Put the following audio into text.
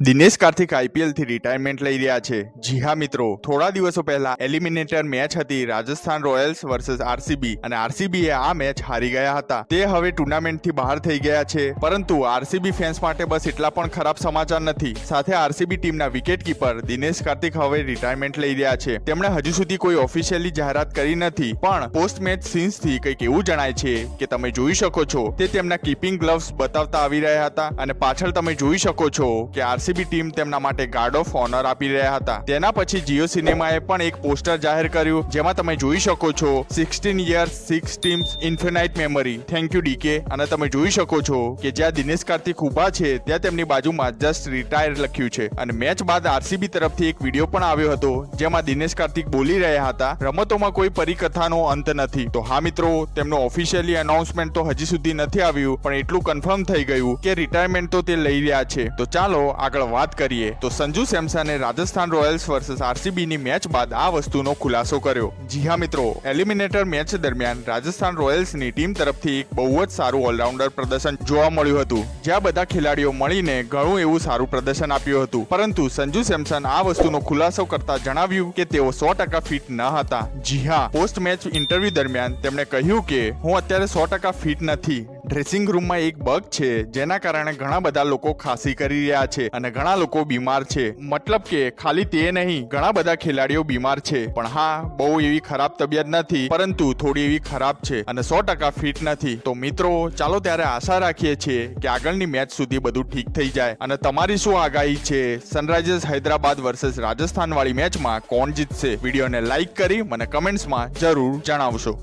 Dinesh Kartik આઈપીએલથી retirement લઈ રહ્યા છે. જી હા, મિત્રો. થોડા દિવસો પહેલા એલિમિનેટર મેચ હતી રાજસ્થાન રોયલ્સ વર્સેસ આરસીબી અને આરસીબી એ આ મેચ હારી ગયા હતા. તે હવે ટુર્નામેન્ટથી બહાર થઈ ગયા છે. પરંતુ આરસીબી ફેન્સ માટે બસ એટલા પણ ખરાબ સમાચાર નથી. સાથે આરસીબી ટીમના વિકેટ કીપર દિનેશ કાર્તિક હવે રિટાયરમેન્ટ લઈ રહ્યા છે. તેમણે હજુ સુધી કોઈ ઓફિશિયલી જાહેરાત કરી નથી. પણ પોસ્ટ મેચ સીન્સથી કંઈક એવું જણાય છે કે તમે જોઈ શકો છો. તે તેમના કીપિંગ ગ્લવ્સ બતાવતા આવી રહ્યા હતા અને પાછળ તમે જોઈ શકો છો કે આરસીબી ટીમ તેમના માટે ગાર્ડ ઓફ ઓનર આપી રહ્યા હતા. તેના પછી જીઓ સિનેમાએ પણ એક પોસ્ટર જાહેર કર્યું, જેમાં તમે જોઈ શકો છો sixteen years, six teams, infinite memory. Thank you DK અને તમે જોઈ શકો છો કે જ્યાં દિનેશ કાર્તિક ઊભા છે, ત્યાં તેમની બાજુમાં જસ્ટ રિટાયર લખ્યું છે. અને મેચ બાદ આરસીબી તરફથી એક વીડિયો પણ આવ્યો હતો, જેમાં દિનેશ કાર્તિક બોલી રહ્યા હતા, રમતોમાં કોઈ પરિકથાનો અંત નથી. તો હા મિત્રો, તેમનું ઓફિશિયલી અનાઉન્સમેન્ટ તો હજી સુધી નથી આવ્યું, પણ એટલું કન્ફર્મ થઈ ગયું કે રિટાયરમેન્ટ તો તે લઈ રહ્યા છે. તો ચાલો આગળ વાત કરીએ, તો સંજુ સેમસને રાજસ્થાન રોયલ્સ વર્સેસ આરસીબી ની મેચ બાદ આ વસ્તુનો ખુલાસો કર્યો. જી હા મિત્રો એલિમિનેટર મેચ દરમિયાન રાજસ્થાન રોયલ્સની ટીમ તરફથી એક બહુ જ સારું ઓલરાઉન્ડર પ્રદર્શન જોવા મળ્યું હતું. જ્યાં બધા ખેલાડીઓ મળીને ઘણું એવું સારું પ્રદર્શન આપ્યું હતું. પરંતુ સંજુ સેમસન આ વસ્તુનો ખુલાસો કરતા જણાવ્યું કે તેઓ સો ટકા ફિટ ન હતા. જી હા પોસ્ટ મેચ ઇન્ટરવ્યુ દરમિયાન તેમણે કહ્યું કે, હું અત્યારે સો ટકા ફિટ નથી. ડ્રેસિંગ રૂમમાં એક બગ છે, જેના કારણે ઘણા બધા લોકો ખાંસી કરી રહ્યા છે અને ઘણા લોકો બીમાર છે. મતલબ કે ખાલી તે નહીં, ઘણા બધા ખેલાડીઓ બીમાર છે. પણ હા, બહુ એવી ખરાબ તબિયત નથી, પરંતુ થોડી એવી ખરાબ છે અને સો ટકા ફિટ નથી. તો મિત્રો, ચાલો ત્યારે આશા રાખીએ છીએ કે આગળની મેચ સુધી બધું ઠીક થઈ જાય. અને તમારી શું આગાહી છે? સનરાઇઝર્સ હૈદરાબાદ વર્સેસ રાજસ્થાન વાળી મેચમાં કોણ જીતશે? વિડીયોને લાઈક કરી મને કમેન્ટ્સમાં જરૂર જણાવશો.